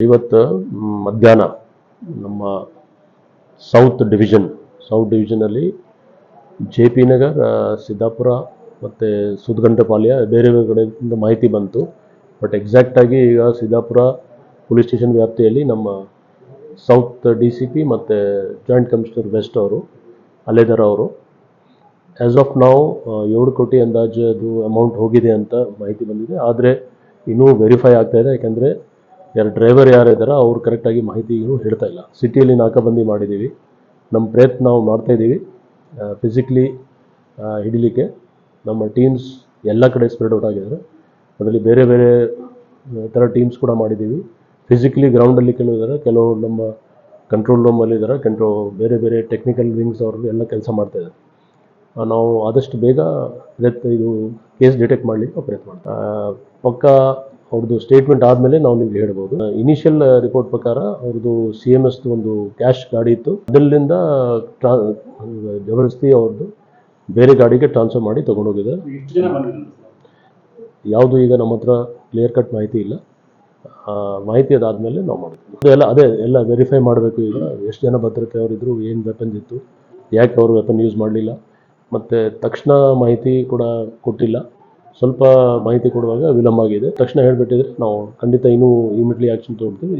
ಇವತ್ತು ಮಧ್ಯಾಹ್ನ ನಮ್ಮ ಸೌತ್ ಡಿವಿಷನ್ ಸೌತ್ ಡಿವಿಷನಲ್ಲಿ ಜೆ ಪಿ ನಗರ್ ಸಿದ್ದಾಪುರ ಮತ್ತು ಸುದ್ಗಂಟಪಾಳ್ಯ ಬೇರೆ ಬೇರೆ ಕಡೆಯಿಂದ ಮಾಹಿತಿ ಬಂತು. ಬಟ್ ಎಕ್ಸಾಕ್ಟಾಗಿ ಈಗ ಸಿದ್ದಾಪುರ ಪೊಲೀಸ್ ಸ್ಟೇಷನ್ ವ್ಯಾಪ್ತಿಯಲ್ಲಿ ನಮ್ಮ ಸೌತ್ ಡಿ ಸಿ ಪಿ ಮತ್ತು ಜಾಯಿಂಟ್ ಕಮಿಷನರ್ ವೆಸ್ಟ್ ಅವರು ಅಲೆದರ್ ಅವರು ಆ್ಯಸ್ ಆಫ್ ನಾವು ಏಳು ಕೋಟಿ ಅಂದಾಜು ಅದು ಅಮೌಂಟ್ ಹೋಗಿದೆ ಅಂತ ಮಾಹಿತಿ ಬಂದಿದೆ. ಆದರೆ ಇನ್ನೂ ವೆರಿಫೈ ಆಗ್ತಾಯಿದೆ ಯಾಕೆಂದರೆ ಯಾರು ಡ್ರೈವರ್ ಯಾರು ಇದ್ದಾರೆ ಅವ್ರು ಕರೆಕ್ಟಾಗಿ ಮಾಹಿತಿ ಏನೂ ಹೇಳ್ತಾ ಇಲ್ಲ. ಸಿಟಿಯಲ್ಲಿ ನಾಕಾಬಂದಿ ಮಾಡಿದ್ದೀವಿ. ನಮ್ಮ ಪ್ರಯತ್ನ ನಾವು ಮಾಡ್ತಾ ಇದ್ದೀವಿ. ಫಿಸಿಕಲಿ ಹಿಡಿಲಿಕ್ಕೆ ನಮ್ಮ ಟೀಮ್ಸ್ ಎಲ್ಲ ಕಡೆ ಸ್ಪ್ರೆಡ್ ಔಟ್ ಆಗಿದ್ದಾರೆ. ಅದರಲ್ಲಿ ಬೇರೆ ಬೇರೆ ಥರ ಟೀಮ್ಸ್ ಕೂಡ ಮಾಡಿದ್ದೀವಿ. ಫಿಸಿಕಲಿ ಗ್ರೌಂಡಲ್ಲಿ ಕೆಲವು ಇದ್ದಾರೆ ಕೆಲವು ನಮ್ಮ ಕಂಟ್ರೋಲ್ ರೂಮಲ್ಲಿ ಇದ್ದಾರೆ ಕಂಟ್ರೋ ಬೇರೆ ಬೇರೆ ಟೆಕ್ನಿಕಲ್ ವಿಂಗ್ಸ್ ಅವರು ಎಲ್ಲ ಕೆಲಸ ಮಾಡ್ತಾ ಇದ್ದಾರೆ. ನಾವು ಆದಷ್ಟು ಬೇಗ ಪ್ರಯತ್ನ ಇದು ಕೇಸ್ ಡಿಟೆಕ್ಟ್ ಮಾಡಲಿಕ್ಕೆ ಪ್ರಯತ್ನ ಮಾಡ್ತೀವಿ. ಆ, ಪಕ್ಕ ಅವ್ರದ್ದು ಸ್ಟೇಟ್ಮೆಂಟ್ ಆದಮೇಲೆ ನಾವು ನಿಮ್ಗೆ ಹೇಳ್ಬೋದು. ಇನಿಷಿಯಲ್ ರಿಪೋರ್ಟ್ ಪ್ರಕಾರ ಅವ್ರದ್ದು ಸಿ ಎಂ ಎಸ್ದು ಒಂದು ಕ್ಯಾಶ್ ಗಾಡಿ ಇತ್ತು. ಅದರಿಂದ ಟ್ರಾ, ಜಬರ್ದಸ್ತಿ ಅವ್ರದ್ದು ಬೇರೆ ಗಾಡಿಗೆ ಟ್ರಾನ್ಸ್ಫರ್ ಮಾಡಿ ತೊಗೊಂಡೋಗಿದೆ ಯಾವುದು ಈಗ ನಮ್ಮ ಹತ್ರ ಕ್ಲಿಯರ್ ಕಟ್ ಮಾಹಿತಿ ಇಲ್ಲ. ಮಾಹಿತಿ ಅದಾದಮೇಲೆ ನಾವು ಮಾಡ್ತೀವಿ. ಎಲ್ಲ, ಅದೇ, ಎಲ್ಲ ವೆರಿಫೈ ಮಾಡಬೇಕು ಈಗ. ಎಷ್ಟು ಜನ ಭದ್ರತೆ ಅವರಿದ್ರು, ಏನು ವೆಪನ್ಸ್ ಇತ್ತು, ಯಾಕೆ ಅವರು ವೆಪನ್ ಯೂಸ್ ಮಾಡಲಿಲ್ಲ. ಮತ್ತು ತಕ್ಷಣ ಮಾಹಿತಿ ಕೂಡ ಕೊಟ್ಟಿಲ್ಲ. ಸ್ವಲ್ಪ ಮಾಹಿತಿ ಕೊಡುವಾಗ ವಿಳಂಬ ಆಗಿದೆ. ತಕ್ಷಣ ಹೇಳಿಬಿಟ್ಟಿದ್ರೆ ನಾವು ಖಂಡಿತ ಇನ್ನೂ ಇಮಿಡಿಯಟ್ಲಿ ಆ್ಯಕ್ಷನ್ ತೊಗೊಳ್ತೀವಿ